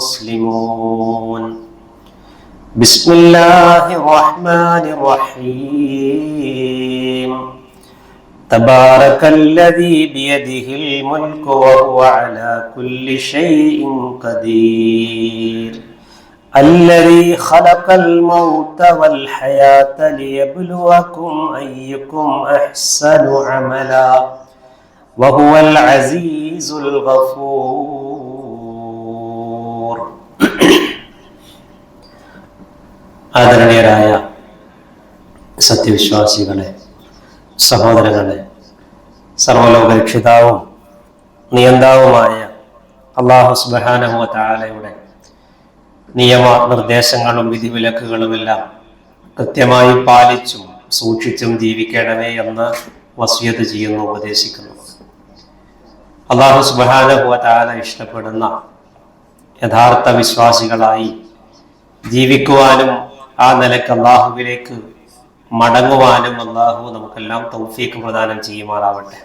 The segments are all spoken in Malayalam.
مسلمون بسم الله الرحمن الرحيم. تبارك الذي بيده الملك وهو على كل شيء قدير. الذي خلق الموت والحياة ليبلوكم أيكم أحسن عملا. وهو العزيز الغفور. ആദരണീയരായ സത്യവിശ്വാസികളെ സഹോദരങ്ങളെ സർവലോക രക്ഷിതാവും നിയന്താവുമായ അള്ളാഹു സുബാനഹുവ താലയുടെ നിയമ നിർദ്ദേശങ്ങളും വിധിവിലക്കുകളുമെല്ലാം കൃത്യമായി പാലിച്ചും സൂക്ഷിച്ചും ജീവിക്കണമേ എന്ന് വസ്യത ചെയ്യുന്നു ഉപദേശിക്കുന്നു. അള്ളാഹു സുബാനഹുവ താല ഇഷ്ടപ്പെടുന്ന യഥാർത്ഥ വിശ്വാസികളായി ജീവിക്കുവാനും ആ നിലയ്ക്ക് അള്ളാഹുവിലേക്ക് മടങ്ങുവാനും അള്ളാഹു നമുക്കെല്ലാം തൗഫീക്ക് പ്രദാനം ചെയ്യുമാറാവട്ടെ.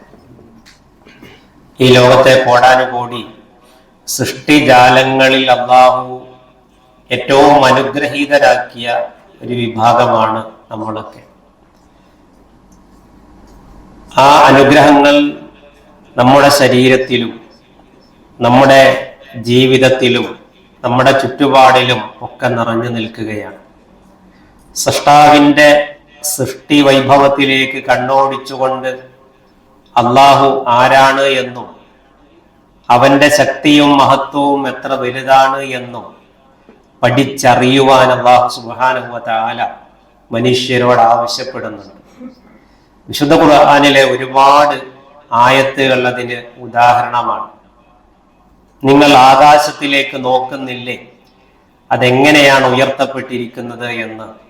ഈ ലോകത്തെ കോടാനുകോടി സൃഷ്ടിജാലങ്ങളിൽ അള്ളാഹു ഏറ്റവും അനുഗ്രഹീതരാക്കിയ ഒരു വിഭാഗമാണ് നമ്മളൊക്കെ. ആ അനുഗ്രഹങ്ങൾ നമ്മുടെ ശരീരത്തിലും നമ്മുടെ ജീവിതത്തിലും നമ്മുടെ ചുറ്റുപാടിലും ഒക്കെ നിറഞ്ഞു നിൽക്കുകയാണ്. സൃഷ്ടാവിന്റെ സൃഷ്ടി വൈഭവത്തിലേക്ക് കണ്ണോടിച്ചുകൊണ്ട് അള്ളാഹു ആരാണ് എന്നും അവന്റെ ശക്തിയും മഹത്വവും എത്ര വലുതാണ് എന്നും പഠിച്ചറിയുവാൻ അള്ളാഹു സുബാനുവ താല മനുഷ്യരോട് ആവശ്യപ്പെടുന്നുണ്ട്. വിശുദ്ധ ഖുർആാനിലെ ഒരുപാട് ആയത്തുകൾ അതിന് ഉദാഹരണമാണ്. നിങ്ങൾ ആകാശത്തിലേക്ക് നോക്കുന്നില്ലേ? അതെങ്ങനെയാണ് ഉയർത്തപ്പെട്ടിരിക്കുന്നത് എന്ന്.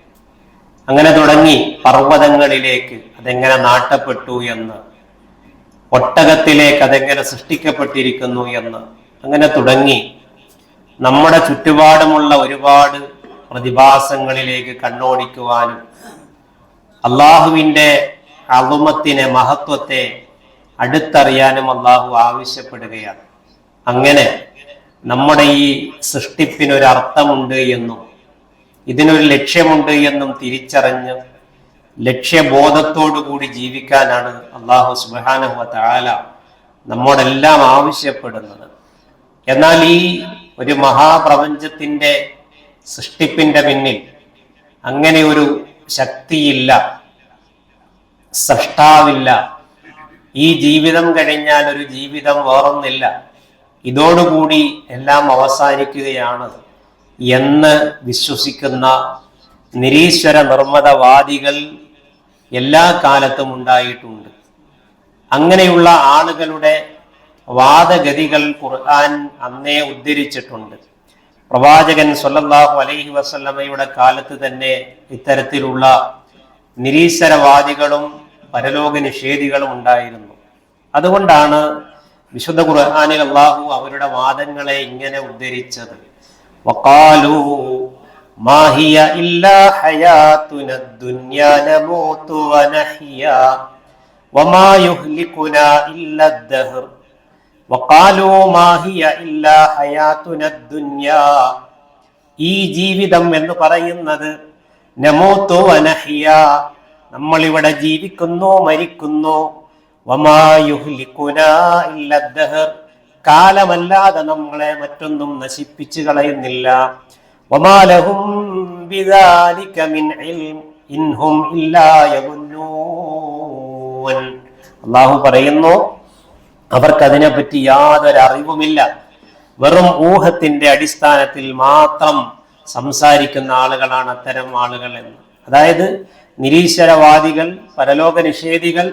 അങ്ങനെ തുടങ്ങി പർവതങ്ങളിലേക്ക് അതെങ്ങനെ നാട്ടപ്പെട്ടു എന്ന് ഒട്ടകത്തിലേക്ക് അതെങ്ങനെ സൃഷ്ടിക്കപ്പെട്ടിരിക്കുന്നു എന്ന് അങ്ങനെ തുടങ്ങി. നമ്മുടെ ചുറ്റുപാടുമുള്ള ഒരുപാട് പ്രതിഭാസങ്ങളിലേക്ക് കണ്ണോടിക്കുവാനും അള്ളാഹുവിന്റെ അളുമത്തിനെ മഹത്വത്തെ അടുത്തറിയാനും അള്ളാഹു ആവശ്യപ്പെടുകയാണ്. അങ്ങനെ നമ്മുടെ ഈ സൃഷ്ടിപ്പിനൊരർത്ഥമുണ്ട് എന്നും ഇതിനൊരു ലക്ഷ്യമുണ്ട് എന്നും തിരിച്ചറിഞ്ഞ് ലക്ഷ്യബോധത്തോടു കൂടി ജീവിക്കാനാണ് അള്ളാഹു സുബാനഹുവ താല നമ്മോടെല്ലാം ആവശ്യപ്പെടുന്നത്. എന്നാൽ ഈ ഒരു മഹാപ്രപഞ്ചത്തിന്റെ സൃഷ്ടിപ്പിന്റെ പിന്നിൽ അങ്ങനെ ഒരു ശക്തിയില്ല സൃഷ്ടാവില്ല ഈ ജീവിതം കഴിഞ്ഞാൽ ഒരു ജീവിതം വേറൊന്നില്ല. ഇതോടുകൂടി എല്ലാം അവസാനിക്കുകയാണ്. എന്ന് വിശ്വസിക്കുന്ന നിരീശ്വര നിർമ്മതവാദികൾ എല്ലാ കാലത്തും ഉണ്ടായിട്ടുണ്ട്. അങ്ങനെയുള്ള ആളുകളുടെ വാദഗതികൾ ഖുർആൻ അന്നേ ഉദ്ധരിച്ചിട്ടുണ്ട്. പ്രവാചകൻ സൊല്ലാഹു അലൈഹി വസല്ലമയുടെ കാലത്ത് തന്നെ ഇത്തരത്തിലുള്ള നിരീശ്വരവാദികളും പരലോക നിഷേധികളും ഉണ്ടായിരുന്നു. അതുകൊണ്ടാണ് വിശുദ്ധ ഖുർആനിൽ അള്ളാഹു അവരുടെ വാദങ്ങളെ ഇങ്ങനെ ഉദ്ധരിച്ചത്. വഖാലു ما هي إلا حياتنا الدنيا نموت ونحيا وما يهلكنا إلا الدهر وقالوا ما هي إلا حياتنا الدنيا ഈ ജീവിതം എന്ന് പറയുന്നത് നമൂത്തു അനഹിയ നമ്മൾ ഇവിടെ ജീവിക്കുന്നു മരിക്കുന്നു വമായുഹ്ലിക്കുന യുഹ്ലികുനാ ഇല്ലാ ദഹർ കാലമല്ലാതെ നമ്മളെ മറ്റൊന്നും നശിപ്പിച്ചു കളയുന്നില്ല. ഇൻഹും അല്ലാഹു പറയുന്നു അവർക്ക് അതിനെപ്പറ്റി യാതൊരു അറിവുമില്ല. വെറും ഊഹത്തിന്റെ അടിസ്ഥാനത്തിൽ മാത്രം സംസാരിക്കുന്ന ആളുകളാണ് അത്തരം ആളുകൾ എന്ന്. അതായത് നിരീശ്വരവാദികൾ പരലോക നിഷേധികൾ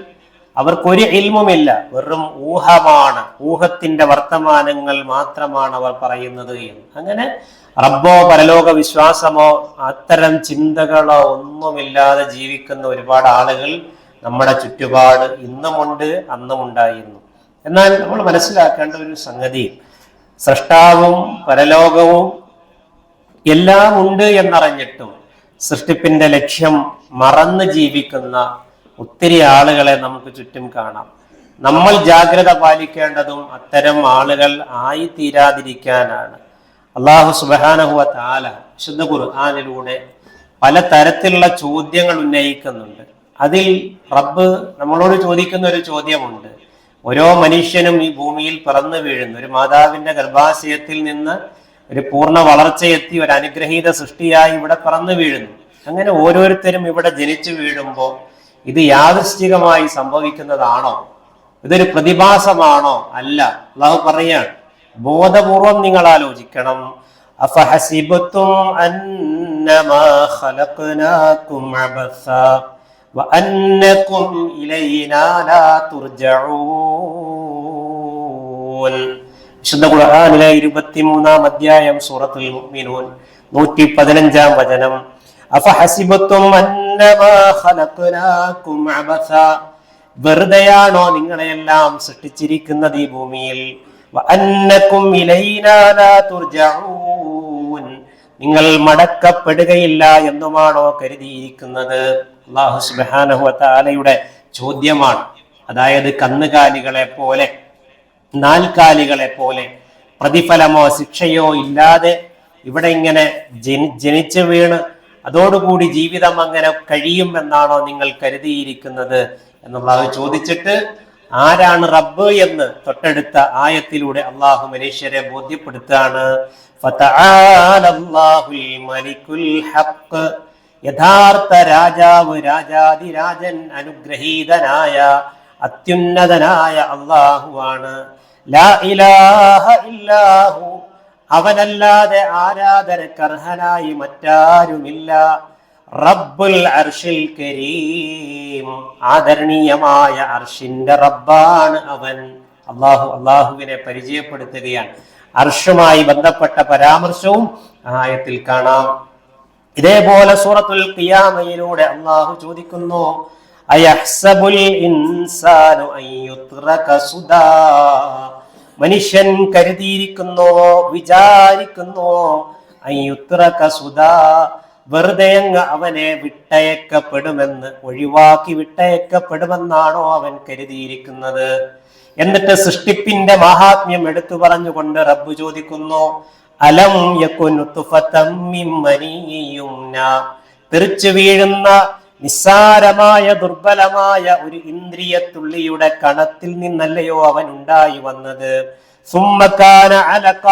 അവർക്കൊരു ഇൽമുമില്ല വെറും ഊഹമാണ്. ഊഹത്തിന്റെ വർത്തമാനങ്ങൾ മാത്രമാണ് അവർ പറയുന്നത് എന്ന്. അങ്ങനെ റബ്ബോ പരലോക വിശ്വാസമോ അത്തരം ചിന്തകളോ ഒന്നുമില്ലാതെ ജീവിക്കുന്ന ഒരുപാട് ആളുകൾ നമ്മുടെ ചുറ്റുപാട് ഇന്നുമുണ്ട് അന്നുമുണ്ടായിരുന്നു. എന്നാൽ നമ്മൾ മനസ്സിലാക്കേണ്ട ഒരു സംഗതി സൃഷ്ടാവും പരലോകവും എല്ലാം ഉണ്ട് എന്നറിഞ്ഞിട്ടും സൃഷ്ടിപ്പിന്റെ ലക്ഷ്യം മറന്ന് ജീവിക്കുന്ന ഒത്തിരി ആളുകളെ നമുക്ക് ചുറ്റും കാണാം. നമ്മൾ ജാഗ്രത പാലിക്കേണ്ടതും അത്തരം ആളുകൾ ആയി തീരാതിരിക്കാനാണ് അള്ളാഹു സുബാനഹുവ താല വിശുദ്ധ ഖുർആാനിലൂടെ പല തരത്തിലുള്ള ചോദ്യങ്ങൾ ഉന്നയിക്കുന്നുണ്ട്. അതിൽ റബ്ബ് നമ്മളോട് ചോദിക്കുന്ന ഒരു ചോദ്യമുണ്ട്. ഓരോ മനുഷ്യനും ഈ ഭൂമിയിൽ പിറന്നു വീഴുന്നു. ഒരു മാതാവിന്റെ ഗർഭാശയത്തിൽ നിന്ന് ഒരു പൂർണ വളർച്ചയെത്തി ഒരു അനുഗ്രഹീത സൃഷ്ടിയായി ഇവിടെ പിറന്നു വീഴുന്നു. അങ്ങനെ ഓരോരുത്തരും ഇവിടെ ജനിച്ചു വീഴുമ്പോൾ ഇത് യാദൃശ്ചികമായി സംഭവിക്കുന്നതാണോ? ഇതൊരു പ്രതിഭാസമാണോ? അല്ല. അള്ളാഹു പറയാണ് ബോധപൂർവം നിങ്ങൾ ആലോചിക്കണം. ഇരുപത്തിമൂന്നാം അധ്യായം സൂറത്തുൽ മുഅ്മിനൂൻ നൂറ്റി പതിനഞ്ചാം വചനം. വെറുതെയാണോ നിങ്ങളെയെല്ലാം സൃഷ്ടിച്ചിരിക്കുന്നത് ഈ ഭൂമിയിൽ? നിങ്ങൾ മടക്കപ്പെടുകയില്ല എന്നുമാണോ കരുതിയിരിക്കുന്നത്? അള്ളാഹു ചോദ്യമാണ്. അതായത് കന്നുകാലികളെ പോലെ നാൽക്കാലികളെ പോലെ പ്രതിഫലമോ ശിക്ഷയോ ഇല്ലാതെ ഇവിടെ ഇങ്ങനെ ജനി ജനിച്ചു വീണ് അതോടുകൂടി ജീവിതം അങ്ങനെ കഴിയും എന്നാണോ നിങ്ങൾ കരുതിയിരിക്കുന്നത് എന്നുള്ളത് ചോദിച്ചിട്ട് ആരാണ് റബ്ബ് എന്ന് തൊട്ടടുത്ത ആയത്തിലൂടെ അള്ളാഹു മനുഷ്യരെ ബോധ്യപ്പെടുത്താണ് യഥാർത്ഥ രാജാവ് രാജൻ അനുഗ്രഹീതനായ അത്യുന്നതനായ അള്ളാഹുവാണ് ലാ ഇലാഹ അവനല്ലാതെ ആരാധനക്കർഹനായി മറ്റാരുമില്ല. റബ്ബുൽ അർഷിൽ കരീം. ആദരണീയമായ അർഷിന്റെ റബ്ബാണ് അവൻ. അള്ളാഹു അള്ളാഹുവിനെ പരിചയപ്പെടുത്തുകയാണ്. അർഷുമായി ബന്ധപ്പെട്ട പരാമർശവും ആയത്തിൽ കാണാം. ഇതേപോലെ സൂറത്തുൽ ഖിയാമയിലൂടെ അള്ളാഹു ചോദിക്കുന്നു അയഹ്സബുൽ ഇൻസാനു അൻ സുദാ? മനുഷ്യൻ കരുതിയിരിക്കുന്നോ വിചാരിക്കുന്നോ. വെറുതെ അങ്ങ് അവനെ വിട്ടയക്കപ്പെടുമെന്ന് ഒഴിവാക്കി വിട്ടയക്കപ്പെടുമെന്നാണോ അവൻ കരുതിയിരിക്കുന്നത്? എന്നിട്ട് സൃഷ്ടിപ്പിന്റെ മഹാത്മ്യം എടുത്തു പറഞ്ഞുകൊണ്ട് റബ്ബ് ചോദിക്കുന്നു അലം യകുനു തുഫതം മിൻ മനീയുംന? തെറിച്ചു വീഴുന്ന നിസ്സാരമായ ദുർബലമായ ഒരു ഇന്ദ്രിയത്തുള്ളിയുടെ കണത്തിൽ നിന്നല്ലയോ അവൻ ഉണ്ടായി വന്നത്. സുമ്മക്കാന അലക്ക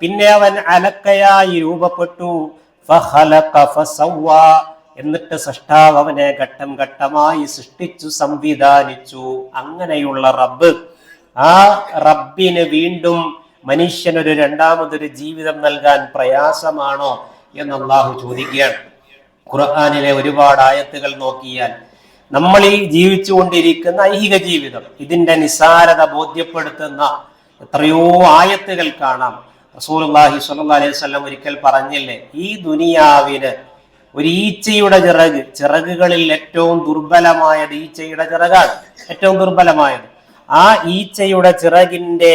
പിന്നെ അവൻ അലക്കയായി രൂപപ്പെട്ടു. എന്നിട്ട് സൃഷ്ടാവ് അവനെ ഘട്ടം ഘട്ടമായി സൃഷ്ടിച്ചു സംവിധാനിച്ചു. അങ്ങനെയുള്ള റബ്ബ്. ആ റബ്ബിന് വീണ്ടും മനുഷ്യനൊരു രണ്ടാമതൊരു ജീവിതം നൽകാൻ പ്രയാസമാണോ എന്ന് ചോദിക്കുകയാണ്. ഖുർആാനിലെ ഒരുപാട് ആയത്തുകൾ നോക്കിയാൽ നമ്മൾ ഈ ജീവിച്ചുകൊണ്ടിരിക്കുന്ന ഐഹിക ജീവിതം ഇതിന്റെ നിസാരത ബോധ്യപ്പെടുത്തുന്ന എത്രയോ ആയത്തുകൾ കാണാം. റസൂലുള്ളാഹി സ്വല്ലല്ലാഹി അലൈഹി വസല്ലം ഒരിക്കൽ പറഞ്ഞില്ലേ ഈ ദുനിയാവിന് ഒരു ഈച്ചയുടെ ചിറക് ചിറകുകളിൽ ഏറ്റവും ദുർബലമായത് ഈച്ചയുടെ ചിറകാണ് ഏറ്റവും ദുർബലമായത്. ആ ഈച്ചയുടെ ചിറകിന്റെ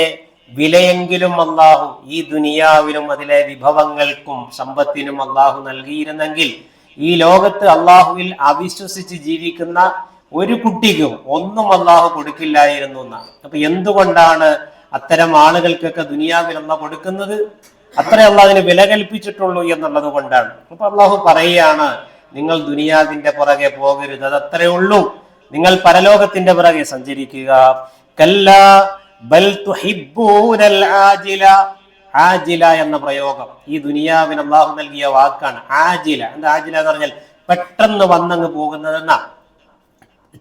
വിലയെങ്കിലും അള്ളാഹു ഈ ദുനിയാവിനും അതിലെ വിഭവങ്ങൾക്കും സമ്പത്തിനും അള്ളാഹു നൽകിയിരുന്നെങ്കിൽ ഈ ലോകത്ത് അള്ളാഹുവിൽ അവിശ്വസിച്ച് ജീവിക്കുന്ന ഒരു കുട്ടിക്കും ഒന്നും അള്ളാഹു കൊടുക്കില്ലായിരുന്നു എന്നാണ്. അപ്പൊ എന്തുകൊണ്ടാണ് അത്തരം ആളുകൾക്കൊക്കെ ദുനിയാവിൽ അല്ല കൊടുക്കുന്നത്? അത്രേ അള്ളാഹുവിന് വില കൽപ്പിച്ചിട്ടുള്ളൂ എന്നുള്ളത് കൊണ്ടാണ്. അപ്പൊ അള്ളാഹു പറയുകയാണ് നിങ്ങൾ ദുനിയാവിന്റെ പുറകെ പോകരുത് അത് അത്രേ ഉള്ളൂ. നിങ്ങൾ പരലോകത്തിന്റെ പുറകെ സഞ്ചരിക്കുക. കല്ല ബൽ തുഹിബ്ബൂനൽ ആജില. ആജില എന്ന പ്രയോഗം. ഈ ദുനിയാവിന് അള്ളാഹു നൽകിയ വാക്കാണ് ആജില എന്താ ആജില എന്ന് പറഞ്ഞാൽ പെട്ടെന്ന് വന്നങ്ങ് പോകുന്നതെന്ന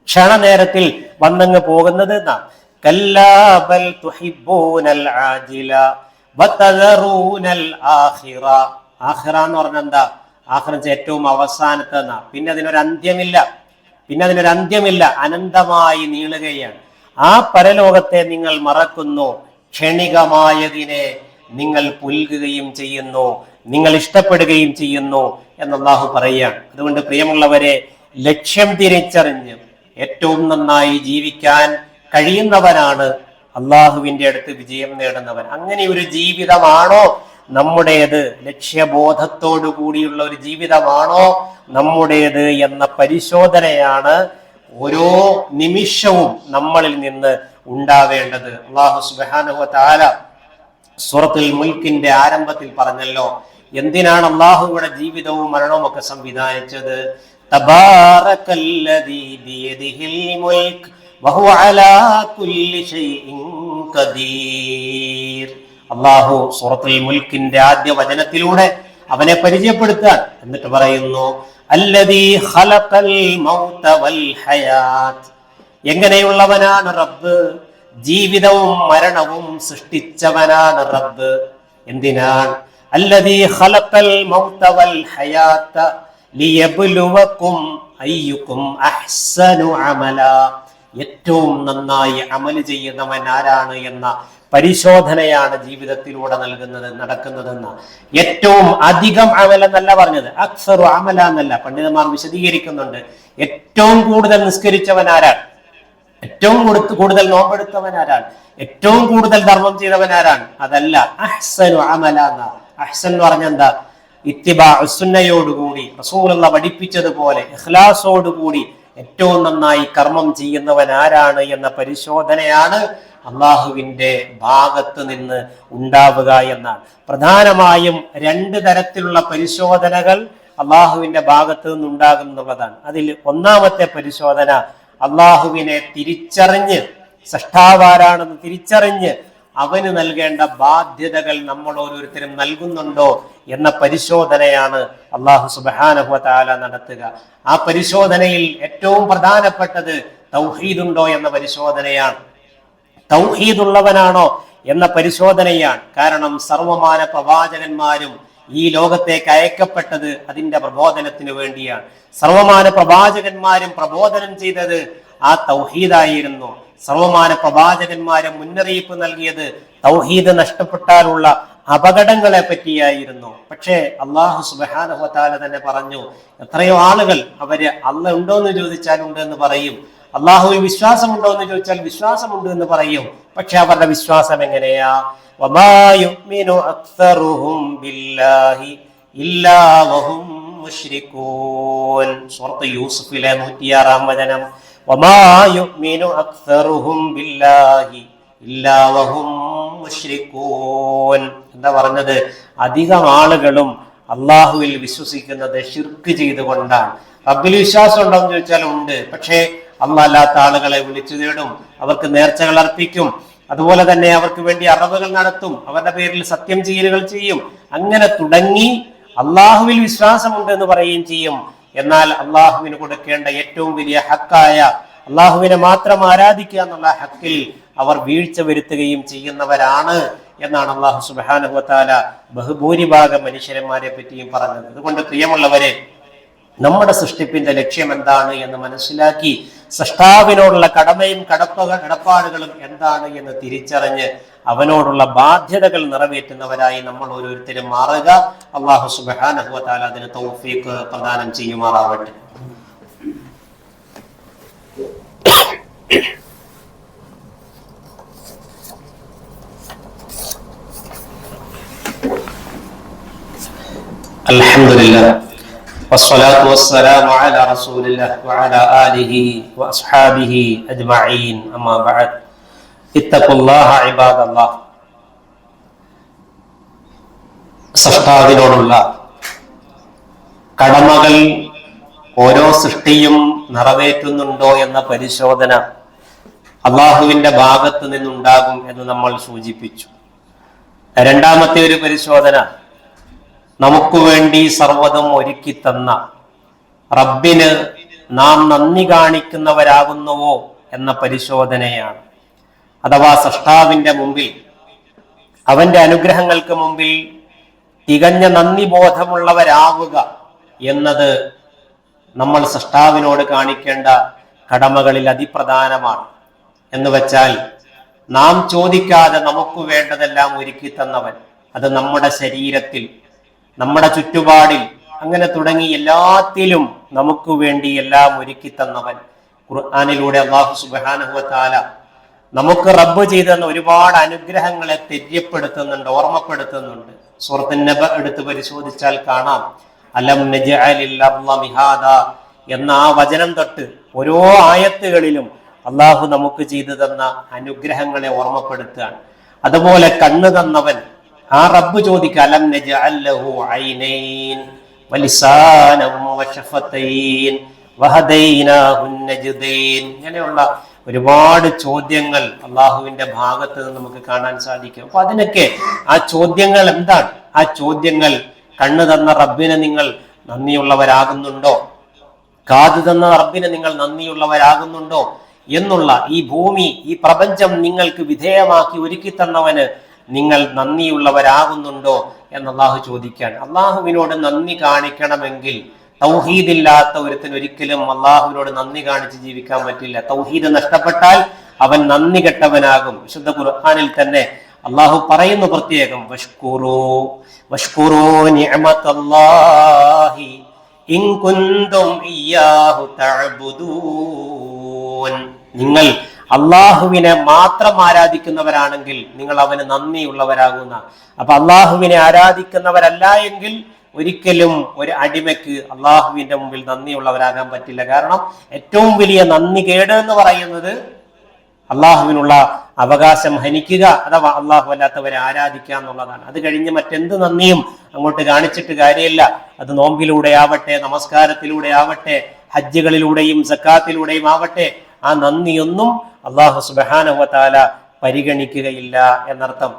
ക്ഷണനേരത്തിൽ വന്നങ്ങ് പോകുന്നത് എന്നാ? കല്ലാ ബൽ തുഹിബ്ബൂനൽ ആജില വതദറൂനൽ ആഖിറ. എന്ന് പറഞ്ഞാൽ എന്താ? ഏറ്റവും അവസാനത്തെ എന്നാ. പിന്നെ അതിനൊരു അന്ത്യമില്ല. പിന്നെ അതിനൊരു അന്ത്യമില്ല. അനന്തമായി നീളുകയാണ്. ആ പരലോകത്തെ നിങ്ങൾ മറക്കുന്നു. ക്ഷണികമായതിനെ നിങ്ങൾ പുൽകുകയും ചെയ്യുന്നു നിങ്ങൾ ഇഷ്ടപ്പെടുകയും ചെയ്യുന്നു എന്ന് പറയുക അതുകൊണ്ട് പ്രിയമുള്ളവരെ ലക്ഷ്യം തിരിച്ചറിഞ്ഞ് ഏറ്റവും നന്നായി ജീവിക്കാൻ കഴിയുന്നവനാണ് അള്ളാഹുവിന്റെ അടുത്ത് വിജയം നേടുന്നവൻ. അങ്ങനെ ഒരു ജീവിതമാണോ നമ്മുടേത്? ലക്ഷ്യബോധത്തോടു കൂടിയുള്ള ഒരു ജീവിതമാണോ നമ്മുടേത് എന്ന പരിശോധനയാണ് ഓരോ നിമിഷവും നമ്മളിൽ നിന്ന് ഉണ്ടാവേണ്ടത്. അള്ളാഹു സുബാനുഹ താല സൂറത്തുൽ മുൽക്കിന്റെ ആരംഭത്തിൽ പറഞ്ഞല്ലോ എന്തിനാണ് അള്ളാഹുവിടെ ജീവിതവും മരണവും ഒക്കെ സംവിധാനിച്ചത്? അള്ളാഹു സൂറത്തുൽ മുൽക്കിന്റെ ആദ്യ വചനത്തിലൂടെ അവനെ പരിചയപ്പെടുത്താൻ എന്നിട്ട് പറയുന്നു അല്ലദീ ഖലഖൽ മൗത വൽ ഹയാത്ത്. എങ്ങനെയുള്ളവനാണ് റബ്ബ്? ജീവിതവും മരണവും സൃഷ്ടിച്ചവനാണ് റബ്ബ്. എന്തിനാണ്? അല്ലദീ ഖലഖൽ മൗത വൽ ഹയാത ലിയബ്ലുവക്കും അയ്യുക്കും അഹ്സനു അമല. ഏറ്റവും നന്നായി അമൽ ചെയ്യുന്നവൻ ആരാണ് എന്ന പരിശോധനയാണ് ജീവിതത്തിലൂടെ നൽകുന്നത് നടക്കുന്നതെന്ന്. ഏറ്റവും അധികം അമൽ എന്നല്ല പറഞ്ഞത് അക്സറു അമല എന്നല്ല. പണ്ഡിതന്മാർ വിശദീകരിക്കുന്നുണ്ട് ഏറ്റവും കൂടുതൽ നിസ്കരിച്ചവൻ ആരാണ്? ഏറ്റവും കൊടുത്ത് കൂടുതൽ നോമ്പെടുത്തവൻ ആരാണ് ഏറ്റവും കൂടുതൽ ധർമ്മം ചെയ്തവൻ ആരാണ് അതല്ല അഹ്സൻ അമല അഹ്സൻ എന്ന് പറഞ്ഞ എന്താ? ഇത്തിബാ സുന്നയോടുകൂടി റസൂലുള്ള പഠിപ്പിച്ചതുപോലെ ഇഖ്ലാസോടുകൂടി ഏറ്റവും നന്നായി കർമ്മം ചെയ്യുന്നവൻ ആരാണ് എന്ന പരിശോധനയാണ് അള്ളാഹുവിന്റെ ഭാഗത്ത് നിന്ന് ഉണ്ടാവുക എന്നാണ്. പ്രധാനമായും രണ്ട് തരത്തിലുള്ള പരിശോധനകൾ അള്ളാഹുവിന്റെ ഭാഗത്ത് നിന്നുണ്ടാകുന്നുള്ളതാണ് അതിൽ ഒന്നാമത്തെ പരിശോധന അള്ളാഹുവിനെ തിരിച്ചറിഞ്ഞ് സൃഷ്ടാവാരാണെന്ന് തിരിച്ചറിഞ്ഞ് അവന് നൽകേണ്ട ബാധ്യതകൾ നമ്മൾ ഓരോരുത്തരും നൽകുന്നുണ്ടോ എന്ന പരിശോധനയാണ് അള്ളാഹു സുബാനഹു താല നടത്തുക. ആ പരിശോധനയിൽ ഏറ്റവും പ്രധാനപ്പെട്ടത് തൗഹീദുണ്ടോ എന്ന പരിശോധനയാണ്. തൗഹീദുള്ളവനാണോ എന്ന പരിശോധനയാണ്. കാരണം സർവമാന പ്രവാചകന്മാരും ഈ ലോകത്തേക്ക് അയക്കപ്പെട്ടത് അതിന്റെ പ്രബോധനത്തിന് വേണ്ടിയാണ്. സർവമാന പ്രവാചകന്മാരും പ്രബോധനം ചെയ്തത് ആ തൗഹീദായിരുന്നു. സർവമാന പ്രവാചകന്മാരെ മുന്നറിയിപ്പ് നൽകിയത് തൗഹീദ് നഷ്ടപ്പെട്ടാലുള്ള അപകടങ്ങളെ പറ്റിയായിരുന്നു. പക്ഷേ അള്ളാഹു സുബാന തന്നെ പറഞ്ഞു എത്രയോ ആളുകൾ അവർ അല്ല ഉണ്ടോ എന്ന് ചോദിച്ചാൽ ഉണ്ട് എന്ന് പറയും. അള്ളാഹുവിൽ വിശ്വാസമുണ്ടോ എന്ന് ചോദിച്ചാൽ വിശ്വാസമുണ്ട് എന്ന് പറയും. പക്ഷെ അവരുടെ വിശ്വാസം എങ്ങനെയാ? യൂസുഫിലെ നൂറ്റിയാറാം വചനം. എന്താ പറഞ്ഞത്? അധികം ആളുകളും അള്ളാഹുവിൽ വിശ്വസിക്കുന്നത് ഷിർക്ക് ചെയ്തുകൊണ്ടാണ്. റബ്ബിൽ വിശ്വാസം ഉണ്ടോ എന്ന് ചോദിച്ചാൽ ഉണ്ട്. പക്ഷേ അല്ലാത്ത ആളുകളെ വിളിച്ചു നേടും അവർക്ക് നേർച്ചകൾ അർപ്പിക്കും. അതുപോലെ തന്നെ അവർക്ക് വേണ്ടി അറിവുകൾ നടത്തും അവരുടെ പേരിൽ സത്യം ചെയ്യലുകൾ ചെയ്യും. അങ്ങനെ തുടങ്ങി അള്ളാഹുവിൽ വിശ്വാസമുണ്ട് എന്ന് പറയുകയും ചെയ്യും. എന്നാൽ അള്ളാഹുവിന് കൊടുക്കേണ്ട ഏറ്റവും വലിയ ഹക്കായ അള്ളാഹുവിനെ മാത്രം ആരാധിക്കുക എന്നുള്ള ഹക്കിൽ അവർ വീഴ്ച വരുത്തുകയും ചെയ്യുന്നവരാണ് എന്നാണ് അള്ളാഹു സുബാനുഹത്താല ബഹുഭൂരിഭാഗം മനുഷ്യന്മാരെ പറ്റിയും പറഞ്ഞത്. അതുകൊണ്ട് പ്രിയമുള്ളവരെ നമ്മുടെ സൃഷ്ടിപ്പിന്റെ ലക്ഷ്യം എന്താണ് എന്ന് മനസ്സിലാക്കി സൃഷ്ടാവിനോടുള്ള കടമയും കടപ്പ കടപ്പാടുകളും എന്താണ് എന്ന് തിരിച്ചറിഞ്ഞ് അവനോടുള്ള ബാധ്യതകൾ നിറവേറ്റുന്നവരായി നമ്മൾ ഓരോരുത്തരും മാറുക അള്ളാഹു സുബാനഹുവത്താല അതിന് തൗഫീഖ് പ്രദാനം ചെയ്യുമാറാവട്ടെ الحمد لله والصلاة والسلام على رسول الله وعلى آله وأصحابه أجمعين أما بعد اتقوا الله عباد الله സൃഷ്ടാവിനോടുള്ള കടമകൾ ഓരോ സൃഷ്ടിയും നിറവേറ്റുന്നുണ്ടോ എന്ന പരിശോധന അള്ളാഹുവിന്റെ ഭാഗത്ത് നിന്നുണ്ടാകും എന്ന് നമ്മൾ സൂചിപ്പിച്ചു രണ്ടാമത്തെ ഒരു പരിശോധന നമുക്ക് വേണ്ടി സർവതും ഒരുക്കി തന്ന റബ്ബിന് നാം നന്ദി കാണിക്കുന്നവരാകുന്നുവോ എന്ന പരിശോധനയാണ്. അഥവാ സൃഷ്ടാവിന്റെ മുമ്പിൽ അവന്റെ അനുഗ്രഹങ്ങൾക്ക് മുമ്പിൽ തികഞ്ഞ നന്ദി ബോധമുള്ളവരാവുക എന്നത് നമ്മൾ സൃഷ്ടാവിനോട് കാണിക്കേണ്ട കടമകളിൽ അതിപ്രധാനമാണ്. എന്ന് വെച്ചാൽ നാം ചോദിക്കാതെ നമുക്ക് വേണ്ടതെല്ലാം ഒരുക്കി തന്നവൻ അത് നമ്മുടെ ശരീരത്തിൽ നമ്മുടെ ചുറ്റുപാടിൽ അങ്ങനെ തുടങ്ങി എല്ലാത്തിലും നമുക്ക് വേണ്ടി എല്ലാം ഒരുക്കി തന്നവൻ ഖുർആാനിലൂടെ അള്ളാഹു സുബാനുഹത്താല നമുക്ക് റബ്ബ് ചെയ്തെന്ന ഒരുപാട് അനുഗ്രഹങ്ങളെ തെര്യപ്പെടുത്തുന്നുണ്ട് ഓർമ്മപ്പെടുത്തുന്നുണ്ട്. സുഹൃത്തു നബ എടുത്ത് പരിശോധിച്ചാൽ കാണാം. അലം മിഹാദ എന്ന ആ വചനം തൊട്ട് ഓരോ ആയത്തുകളിലും അള്ളാഹു നമുക്ക് ചെയ്തു തന്ന അനുഗ്രഹങ്ങളെ ഓർമ്മപ്പെടുത്തുകയാണ്. അതുപോലെ കണ്ണു തന്നവൻ ആ റബ്ബ് ചോദിക്കുക അലം ഒരുപാട് ചോദ്യങ്ങൾ അള്ളാഹുവിന്റെ ഭാഗത്ത് നിന്ന് നമുക്ക് കാണാൻ സാധിക്കും. അപ്പൊ അതിനൊക്കെ ആ ചോദ്യങ്ങൾ എന്താണ്? ആ ചോദ്യങ്ങൾ കണ്ണു തന്ന റബ്ബിനെ നിങ്ങൾ നന്ദിയുള്ളവരാകുന്നുണ്ടോ? കാത് തന്ന റബ്ബിനെ നിങ്ങൾ നന്ദിയുള്ളവരാകുന്നുണ്ടോ? എന്നുള്ള ഈ ഭൂമി ഈ പ്രപഞ്ചം നിങ്ങൾക്ക് വിധേയമാക്കി ഒരുക്കി തന്നവന് നിങ്ങൾ നന്ദിയുള്ളവരാകുന്നുണ്ടോ എന്ന് അള്ളാഹു ചോദിക്കാൻ അള്ളാഹുവിനോട് നന്ദി കാണിക്കണമെങ്കിൽ തൗഹീദില്ലാത്ത ഒരുത്തിന് ഒരിക്കലും അള്ളാഹുവിനോട് നന്ദി കാണിച്ച് ജീവിക്കാൻ പറ്റില്ല. തൗഹീദ് നഷ്ടപ്പെട്ടാൽ അവൻ നന്ദി കെട്ടവനാകും. വിശുദ്ധ ഖുർആാനിൽ തന്നെ അള്ളാഹു പറയുന്നു പ്രത്യേകം വഷ്കുറു വഷ്കുറു ഇൻ നിങ്ങൾ അള്ളാഹുവിനെ മാത്രം ആരാധിക്കുന്നവരാണെങ്കിൽ നിങ്ങൾ അവന് നന്ദിയുള്ളവരാകുന്ന. അപ്പൊ അള്ളാഹുവിനെ ആരാധിക്കുന്നവരല്ല എങ്കിൽ ഒരിക്കലും ഒരു അടിമയ്ക്ക് അള്ളാഹുവിന്റെ മുമ്പിൽ നന്ദിയുള്ളവരാകാൻ പറ്റില്ല. കാരണം ഏറ്റവും വലിയ നന്ദി കേട് എന്ന് പറയുന്നത് അള്ളാഹുവിനുള്ള അവകാശം ഹനിക്കുക അഥവാ അള്ളാഹു അല്ലാത്തവരെ ആരാധിക്കുക എന്നുള്ളതാണ്. അത് കഴിഞ്ഞ് മറ്റെന്ത് നന്ദിയും അങ്ങോട്ട് കാണിച്ചിട്ട് കാര്യമില്ല. അത് നോമ്പിലൂടെ ആവട്ടെ നമസ്കാരത്തിലൂടെ ആവട്ടെ ഹജ്ജുകളിലൂടെയും സക്കാത്തിലൂടെയും ആവട്ടെ ആ നന്ദിയൊന്നും അള്ളാഹു സുബഹാനവത്താല പരിഗണിക്കുകയില്ല എന്നർത്ഥം.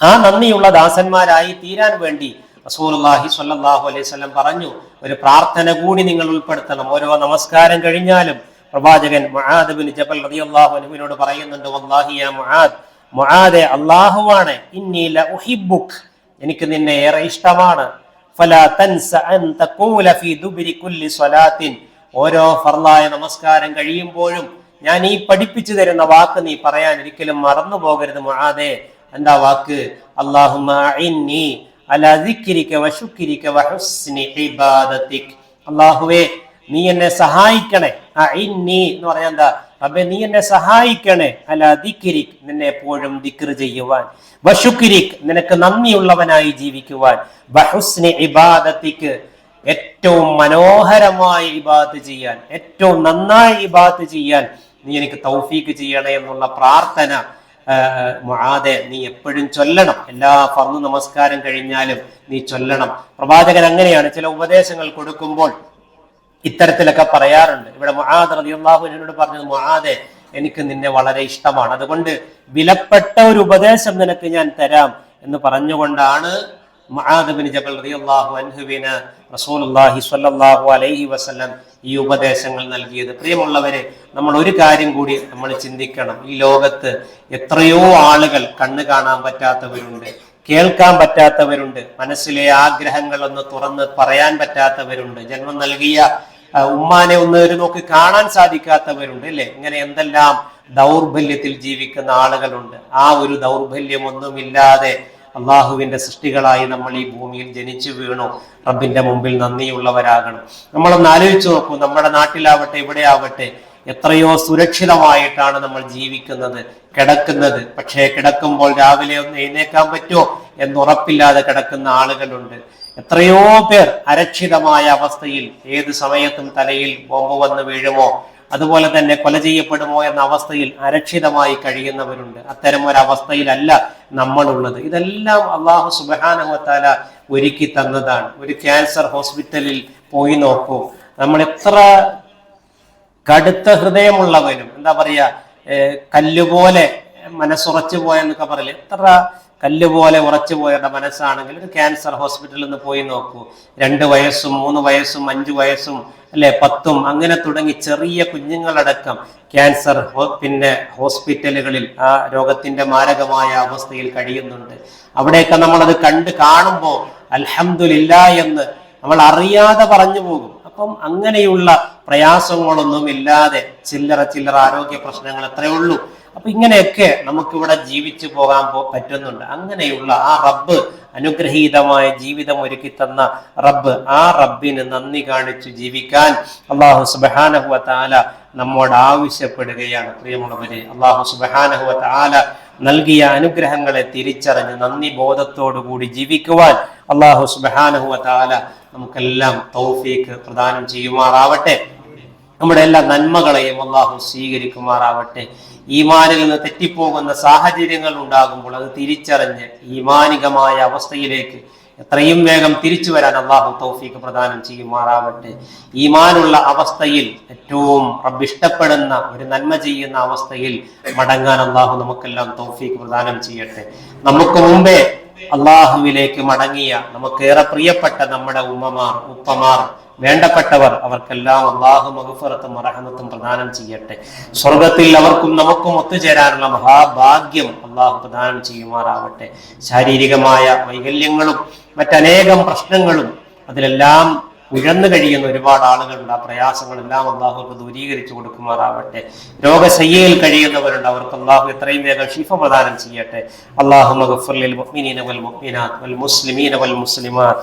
ആ നന്ദിയുള്ള ദാസന്മാരായി തീരാൻ വേണ്ടി റസൂലുള്ളാഹി സ്വല്ലല്ലാഹു അലൈഹി വസല്ലം പറഞ്ഞു ഒരു പ്രാർത്ഥന കൂടി നിങ്ങൾ ഉൾപ്പെടുത്തണം. ഓരോ നമസ്കാരം കഴിഞ്ഞാലും പ്രവാചകൻ മുആദ് ബിൻ ജബൽ റളിയല്ലാഹു അൻഹുവിനോട് പറയുന്നുണ്ട് വല്ലാഹി യാ മുആദ് മുആദെ അല്ലാഹുവാണ്. ഇന്നി ല എനിക്ക് നിന്നെ ഏറെ ഇഷ്ടമാണ്. ഫലാ തൻസ അൻ തഖൂല ഫീ ദുബ്രി കുല്ലി സ്വലാത്തിൻ. ഓരോ ഫർലായ നമസ്കാരം കഴിയുമ്പോഴും ഞാൻ ഈ പഠിപ്പിച്ചു തരുന്ന വാക്ക് നീ പറയാൻ ഒരിക്കലും മറന്നു പോകരുത് മുഴാതെ എന്താ വാക്ക്? അള്ളാഹുവേ നീ എന്നെ സഹായിക്കണേ. എന്ന് പറയാൻ എന്താ? അപ്പൊ നീ എന്നെ സഹായിക്കണേ. അല്ല ദിക്കിരിക് നിന്നെ എപ്പോഴും ദിക്കർ ചെയ്യുവാൻ. വഷുക്കിരിക് നിനക്ക് നന്ദിയുള്ളവനായി ജീവിക്കുവാൻ. വഹുസ്നി ഇബാദത്തിക്ക് ഏറ്റവും മനോഹരമായി ഇബാദത്ത് ചെയ്യാൻ. ഏറ്റവും നന്നായി ഇബാദത്ത് ചെയ്യാൻ. നീ എനിക്ക് തൗഫീക്ക് ചെയ്യണേ എന്നുള്ള പ്രാർത്ഥന മുഹാദെ നീ എപ്പോഴും ചൊല്ലണം. എല്ലാ പറഞ്ഞു നമസ്കാരം കഴിഞ്ഞാലും നീ ചൊല്ലണം. പ്രവാചകൻ അങ്ങനെയാണ് ചില ഉപദേശങ്ങൾ കൊടുക്കുമ്പോൾ ഇത്തരത്തിലൊക്കെ പറയാറുണ്ട്. ഇവിടെ മുആദ് റളിയല്ലാഹു എന്നോട് പറഞ്ഞത് മുഹാദെ എനിക്ക് നിന്നെ വളരെ ഇഷ്ടമാണ്. അതുകൊണ്ട് വിലപ്പെട്ട ഒരു ഉപദേശം നിനക്ക് ഞാൻ തരാം എന്ന് പറഞ്ഞുകൊണ്ടാണ് ജബൽ സ്വല്ലല്ലാഹു അലൈഹി വസല്ലം ഈ ഉപദേശങ്ങൾ നൽകിയത്. പ്രിയമുള്ളവരെ നമ്മൾ ഒരു കാര്യം കൂടി നമ്മൾ ചിന്തിക്കണം. ഈ ലോകത്ത് എത്രയോ ആളുകൾ കണ്ണു കാണാൻ പറ്റാത്തവരുണ്ട് കേൾക്കാൻ പറ്റാത്തവരുണ്ട് മനസ്സിലെ ആഗ്രഹങ്ങൾ ഒന്ന് തുറന്ന് പറയാൻ പറ്റാത്തവരുണ്ട് ജന്മം നൽകിയ ഉമ്മാനെ ഒന്ന് ഒരു നോക്കി കാണാൻ സാധിക്കാത്തവരുണ്ട് അല്ലെ? ഇങ്ങനെ എന്തെല്ലാം ദൗർബല്യത്തിൽ ജീവിക്കുന്ന ആളുകളുണ്ട്. ആ ഒരു ദൗർബല്യം ഒന്നുമില്ലാതെ അള്ളാഹുവിന്റെ സൃഷ്ടികളായി നമ്മൾ ഈ ഭൂമിയിൽ ജനിച്ചു വീണു. റബ്ബിന്റെ മുമ്പിൽ നന്ദിയുള്ളവരാകണം. നമ്മളൊന്ന് ആലോചിച്ചു നോക്കൂ നമ്മുടെ നാട്ടിലാവട്ടെ ഇവിടെ ആവട്ടെ എത്രയോ സുരക്ഷിതമായിട്ടാണ് നമ്മൾ ജീവിക്കുന്നത് കിടക്കുന്നത്. പക്ഷേ കിടക്കുമ്പോൾ രാവിലെ ഒന്ന് എഴുന്നേക്കാൻ പറ്റുമോ എന്നുറപ്പില്ലാതെ കിടക്കുന്ന ആളുകളുണ്ട്. എത്രയോ പേർ അരക്ഷിതമായ അവസ്ഥയിൽ ഏത് സമയത്തും തലയിൽ ബോംബ് വന്ന് വീഴുമോ അതുപോലെ തന്നെ കൊല ചെയ്യപ്പെടുമോ എന്ന അവസ്ഥയിൽ അരക്ഷിതമായി കഴിയുന്നവരുണ്ട്. അത്തരം ഒരവസ്ഥയിലല്ല നമ്മളുള്ളത്. ഇതെല്ലാം അള്ളാഹു സുബാനഹത്താല ഒരുക്കി തന്നതാണ്. ഒരു ക്യാൻസർ ഹോസ്പിറ്റലിൽ പോയി നോക്കൂ. നമ്മൾ എത്ര കടുത്ത ഹൃദയമുള്ളവരും എന്താ പറയാ ഏർ കല്ലുപോലെ മനസ്സുറച്ചു പോയെന്നൊക്കെ പറയില്ല എത്ര കല്ലുപോലെ ഉറച്ചു പോയവരുടെ മനസ്സാണെങ്കിൽ ഒരു ക്യാൻസർ ഹോസ്പിറ്റലിൽ നിന്ന് പോയി നോക്കൂ. രണ്ട് വയസ്സും മൂന്ന് വയസ്സും അഞ്ചു വയസ്സും അല്ലെ പത്തും അങ്ങനെ തുടങ്ങി ചെറിയ കുഞ്ഞുങ്ങളടക്കം ക്യാൻസർ പിന്നെ ഹോസ്പിറ്റലുകളിൽ ആ രോഗത്തിന്റെ മാരകമായ അവസ്ഥയിൽ കഴിയുന്നുണ്ട്. അവിടെയൊക്കെ നമ്മൾ അത് കണ്ട് കാണുമ്പോൾ അലഹമില്ല എന്ന് നമ്മൾ അറിയാതെ പറഞ്ഞു പോകും. അപ്പം അങ്ങനെയുള്ള പ്രയാസങ്ങളൊന്നും ഇല്ലാതെ ചില്ലറ ചില്ലറ ആരോഗ്യ പ്രശ്നങ്ങൾ എത്രയേ ഉള്ളൂ. അപ്പൊ ഇങ്ങനെയൊക്കെ നമുക്കിവിടെ ജീവിച്ചു പോകാൻ പറ്റുന്നുണ്ട്. അങ്ങനെയുള്ള ആ റബ്ബ് അനുഗ്രഹീതമായ ജീവിതം ഒരുക്കി തന്ന റബ്ബ് ആ റബ്ബിന് നന്ദി കാണിച്ചു ജീവിക്കാൻ അള്ളാഹു സുബാനഹുവ താല നമ്മോട് ആവശ്യപ്പെടുകയാണ്. പ്രിയമുള്ളവരെ അള്ളാഹു സുബാനഹുവ താല നൽകിയ അനുഗ്രഹങ്ങളെ തിരിച്ചറിഞ്ഞ് നന്ദി ബോധത്തോടു കൂടി ജീവിക്കുവാൻ അള്ളാഹു സുബാനഹുവ താല നമുക്കെല്ലാം തൗഫീക്ക് പ്രദാനം ചെയ്യുമാറാവട്ടെ. നമ്മുടെ എല്ലാ നന്മകളെയും അള്ളാഹു സ്വീകരിക്കുമാറാവട്ടെ. ഈമാനിൽ നിന്ന് തെറ്റിപ്പോകുന്ന സാഹചര്യങ്ങൾ ഉണ്ടാകുമ്പോൾ അത് തിരിച്ചറിഞ്ഞ് ഈമാനികമായ അവസ്ഥയിലേക്ക് എത്രയും വേഗം തിരിച്ചു വരാൻ അള്ളാഹു തൗഫീക്ക് പ്രദാനം ചെയ്യുമാറാവട്ടെ. ഈമാനുള്ള അവസ്ഥയിൽ ഏറ്റവും റബ്ബ് ഇഷ്ടപ്പെടുന്ന ഒരു നന്മ ചെയ്യുന്ന അവസ്ഥയിൽ മടങ്ങാൻ അള്ളാഹു നമുക്കെല്ലാം തൗഫീക്ക് പ്രദാനം ചെയ്യട്ടെ. നമുക്ക് മുമ്പേ അള്ളാഹുവിലേക്ക് മടങ്ങിയ നമുക്കേറെ പ്രിയപ്പെട്ട നമ്മുടെ ഉമ്മമാർ ഉപ്പമാർ വേണ്ടപ്പെട്ടവർ അവർക്കെല്ലാം അള്ളാഹു മഹഫറത്തും അറഹമത്തും പ്രദാനം ചെയ്യട്ടെ. സ്വർഗത്തിൽ അവർക്കും നമുക്കും ഒത്തുചേരാനുള്ള മഹാഭാഗ്യം അള്ളാഹു പ്രദാനം ചെയ്യുമാറാവട്ടെ. ശാരീരികമായ വൈകല്യങ്ങളും മറ്റനേകം പ്രശ്നങ്ങളും അതിലെല്ലാം ഉഴന്നു കഴിയുന്ന ഒരുപാട് ആളുകളുണ്ട് ആ പ്രയാസങ്ങളെല്ലാം അള്ളാഹുക്ക് ദൂരീകരിച്ചു കൊടുക്കുമാറാവട്ടെ. രോഗശയ്യയിൽ കഴിയുന്നവരുണ്ട്. അവർക്ക് അള്ളാഹു എത്രയും വേഗം ഷിഫ പ്രദാനം ചെയ്യട്ടെ. അള്ളാഹു മഗ്ഫിർ മുഅ്മിനീന വൽ മുഅ്മിനാത്ത് വൽ മുസ്ലിമീന വൽ മുസ്ലിമാത്ത്.